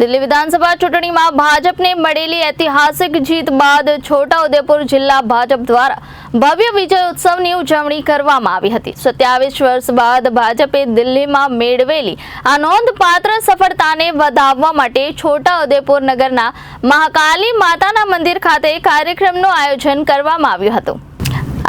દિલ્હી વિધાનસભા ચૂંટણીમાં ભાજપને મળેલી ઐતિહાસિક જીત બાદ છોટાઉદેપુર જિલ્લા ભાજપ દ્વારા ભવ્ય વિજય ઉત્સવની ઉજવણી કરવામાં આવી હતી. સત્યાવીસ વર્ષ બાદ ભાજપે દિલ્હીમાં મેળવેલી આ નોંધપાત્ર સફળતાને વધાવવા માટે છોટાઉદેપુર નગરના મહાકાલી માતાના મંદિર ખાતે કાર્યક્રમનું આયોજન કરવામાં આવ્યું હતું.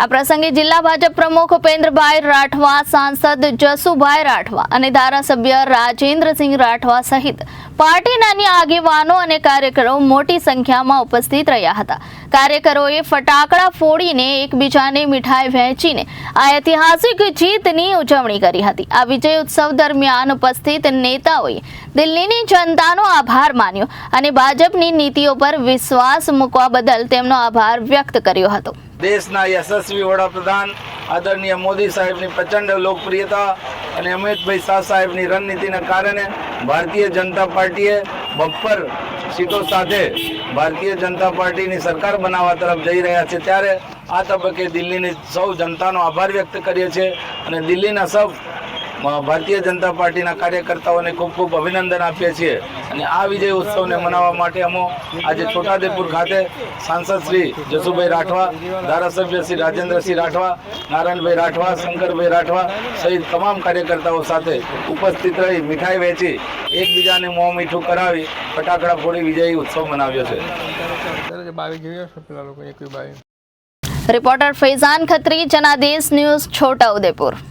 આ પ્રસંગે જિલ્લા ભાજપ પ્રમુખ ઉપેન્દ્રભાઈ રાઠવા, સાંસદ જસુભાઈ રાઠવા અને ધારાસભ્ય રાજેન્દ્રસિંહ રાઠવા સહિત પાર્ટીના આગેવાનો અને કાર્યકરો મોટી સંખ્યામાં ઉપસ્થિત રહ્યા હતા. કાર્યકરોએ ફટાકડા ફોડીને એકબીજાને મીઠાઈ વહેંચીને આ ઐતિહાસિક જીતની ઉજવણી કરી હતી. આ વિજય ઉત્સવ દરમિયાન ઉપસ્થિત નેતાઓએ દિલ્હીની જનતાનો આભાર માન્યો અને ભાજપની નીતિઓ પર વિશ્વાસ મૂકવા બદલ તેમનો આભાર વ્યક્ત કર્યો હતો. દેશના યશસ્વી વડાપ્રધાન, આદરણીય મોદી સાહેબની પ્રચંડ લોકપ્રિયતા અને અમિતભાઈ શાહ સાહેબની રણનીતિના કારણે ભારતીય જનતા પાર્ટીએ બપોર સીટો સાથે ભારતીય જનતા પાર્ટીની સરકાર બનાવવા તરફ જઈ રહ્યા છે. ત્યારે આ તબક્કે દિલ્હીની સૌ જનતાનો આભાર વ્યક્ત કરીએ છીએ અને દિલ્હીના સૌ ભારતીય જનતા પાર્ટીના કાર્યકર્તાઓને ખૂબ ખૂબ અભિનંદન આપીએ છીએ. અને આ વિજય ઉત્સવને મનાવવા માટે અમો આજે છોટાદેપુર ખાતે સાંસદ શ્રી જસુભાઈ રાઠવા ધારાસભ્ય શ્રી રાજેન્દ્રસિંહ રાઠવા નારાયણભાઈ રાઠવા શંકરભાઈ રાઠવા સહિત તમામ કાર્યકર્તાઓ સાથે ઉપસ્થિત રહી મીઠાઈ વહેંચી એકબીજાને મોં મીઠું કરાવી ફટાકડા ફોડી વિજયી ઉત્સવ મનાવ્યો છે. Reporter Faizan Khatri Janadesh news Chhotaudepur.